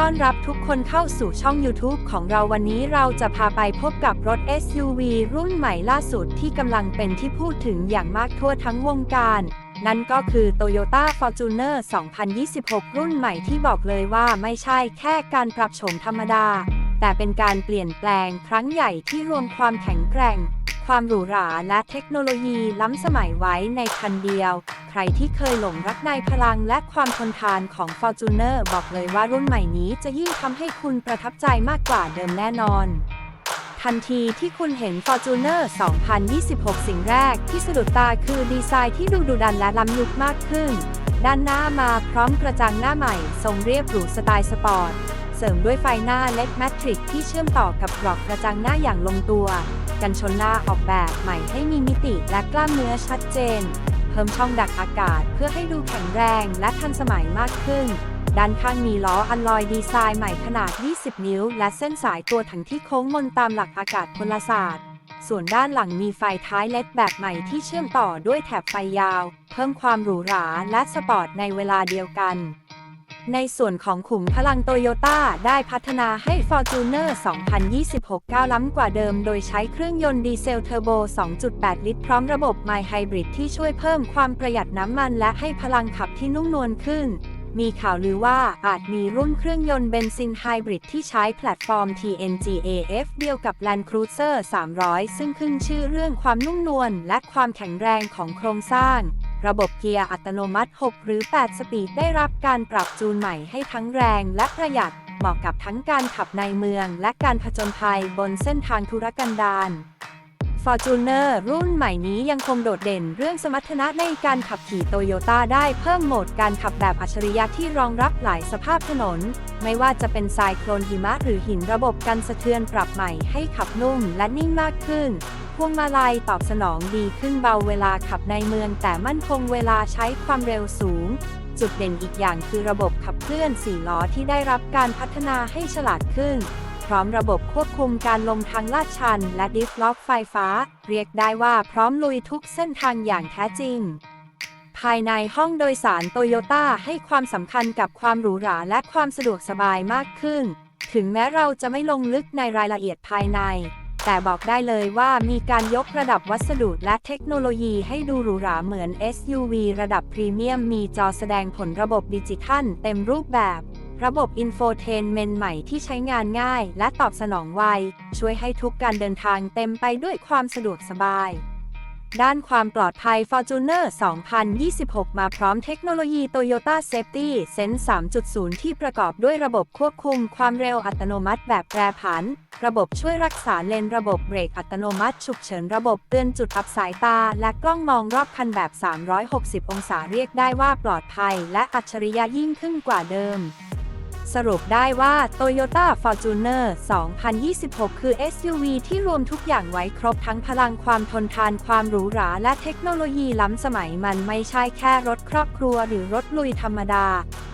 ต้อนรับทุกคนเข้าสู่ช่อง YouTube ของเราวันนี้เราจะพาไปพบกับรถ SUV รุ่นใหม่ล่าสุดที่กำลังเป็นที่พูดถึงอย่างมากทั่วทั้งวงการ นั่นก็คือ Toyota Fortuner 2026 รุ่นใหม่ที่บอกเลยว่าไม่ใช่แค่การปรับโฉมธรรมดา แต่เป็นการเปลี่ยนแปลงครั้งใหญ่ที่รวมความแข็งแกร่ง ความหรูหราและเทคโนโลยีล้ำสมัยไว้ในคันเดียว ใครที่เคยหลงรักในพลังและความทนทานของ Fortuner บอกเลยว่ารุ่นใหม่นี้จะยิ่งทำให้คุณประทับใจมากกว่าเดิมแน่นอน ทันทีที่คุณเห็น Fortuner 2026 สิ่งแรกที่สะดุดตาคือดีไซน์ที่ดูดุดันและล้ำยุคมากขึ้น ด้านหน้ามาพร้อมกระจังหน้าใหม่ ทรงเรียบหรูสไตล์สปอร์ต เสริมด้วยไฟหน้าเล็กแมทริกที่เชื่อมต่อกับกรอบกระจังหน้าอย่างลงตัว กันชนหน้าออกแบบใหม่ให้มีมิติและกล้ามเนื้อชัดเจน เพิ่มช่องดักอากาศเพื่อให้ดูแข็งแรงและทันสมัยมากขึ้น ด้านข้างมีล้ออัลลอยดีไซน์ใหม่ขนาด 20 นิ้ว และเส้นสายตัวถังที่โค้งมนตามหลักอากาศพลศาสตร์ส่วนด้านหลังมีไฟท้ายเลดแบบใหม่ที่เชื่อมต่อด้วยแถบไฟยาว เพิ่มความหรูหราและสปอร์ตในเวลาเดียวกัน ในส่วนของขุมพลังโตโยต้าได้พัฒนาให้ Fortuner 2026 ก้าวล้ำกว่าเดิม โดยใช้เครื่องยนต์ดีเซลเทอร์โบ 2.8 ลิตร พร้อมระบบ My Hybrid ที่ช่วยเพิ่มความประหยัดน้ำมันและให้พลังขับที่นุ่มนวลขึ้น มีข่าวลือว่าอาจมีรุ่นเครื่องยนต์เบนซินไฮบริดที่ใช้แพลตฟอร์ม TNGA-F เดียวกับ Land Cruiser 300 ซึ่งขึ้นชื่อเรื่องความนุ่มนวลและความแข็งแรงของโครงสร้าง ระบบเกียร์อัตโนมัติ 6 หรือ 8 สปีดได้รับการปรับจูนใหม่ให้ทั้งแรงและประหยัด เหมาะกับทั้งการขับในเมืองและการผจญภัยบนเส้นทางธุรกันดาร Fortuner รุ่นใหม่นี้ยังคงโดดเด่นเรื่องสมรรถนะในการขับขี่โตโยต้าได้เพิ่มโหมดการขับแบบอัจฉริยะที่รองรับหลายสภาพถนน ไม่ว่าจะเป็นทรายโคลนหิมะหรือหินระบบกันสะเทือนปรับใหม่ให้ขับนุ่มและนิ่งมากขึ้น พวงมาลัยตอบสนองดีขึ้นเบาเวลาขับในเมือง แต่มั่นคงเวลาใช้ความเร็วสูง จุดเด่นอีกอย่างคือระบบขับเคลื่อน4ล้อที่ได้รับการพัฒนาให้ฉลาดขึ้น พร้อมระบบควบคุมการลงทางลาดชัน และดิฟล็อกไฟฟ้า เรียกได้ว่าพร้อมลุยทุกเส้นทางอย่างแท้จริงภายในห้องโดยสารโตโยต้าให้ความสำคัญกับความหรูหราและความสะดวกสบายมากขึ้น ถึงแม้เราจะไม่ลงลึกในรายละเอียดภายใน แต่บอกได้เลยว่ามีการยกระดับวัสดุและเทคโนโลยีให้ดูหรูหราเหมือน SUV ระดับพรีเมียมมีจอแสดงผลระบบดิจิทัลเต็มรูปแบบ ระบบอินโฟเทนเมนต์ใหม่ที่ใช้งานง่ายและตอบสนองไว ช่วยให้ทุกการเดินทางเต็มไปด้วยความสะดวกสบาย ด้านความปลอดภัย Fortuner 2026 มาพร้อมเทคโนโลยี Toyota Safety Sense 3.0 ที่ประกอบด้วยระบบควบคุมความเร็วอัตโนมัติแบบแปรผัน ระบบช่วยรักษาเลน ระบบเบรกอัตโนมัติฉุกเฉิน ระบบเตือนจุดอับสายตา และกล้องมองรอบคันแบบ 360 องศาเรียกได้ว่าปลอดภัย และอัจฉริยะยิ่งขึ้นกว่าเดิม สรุปได้ว่า Toyota Fortuner 2026 คือ SUV ที่รวมทุกอย่างไว้ครบทั้งพลังความทนทานความหรูหราและเทคโนโลยีล้ำสมัยมันไม่ใช่แค่รถครอบครัวหรือรถลุยธรรมดา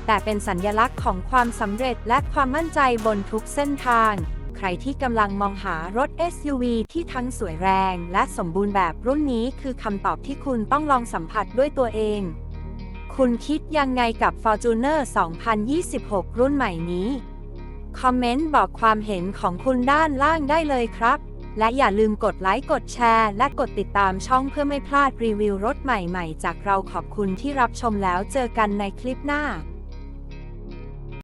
แต่เป็นสัญญลักษณ์ของความสำเร็จและความมั่นใจบนทุกเส้นทาง ใครที่กำลังมองหารถ SUV ที่ทั้งสวยแรง และสมบูรณ์แบบรุ่นนี้คือคำตอบที่คุณต้องลองสัมผัสด้วยตัวเอง คุณคิดยังไงกับ Fortuner 2026 รุ่นใหม่นี้ คอมเมนต์บอกความเห็นของคุณด้านล่างได้เลยครับ และอย่าลืมกดไลค์ กดแชร์ และกดติดตามช่องเพื่อไม่พลาดรีวิวรถใหม่ๆ จากเราขอบคุณที่รับชมแล้วเจอกันในคลิปหน้า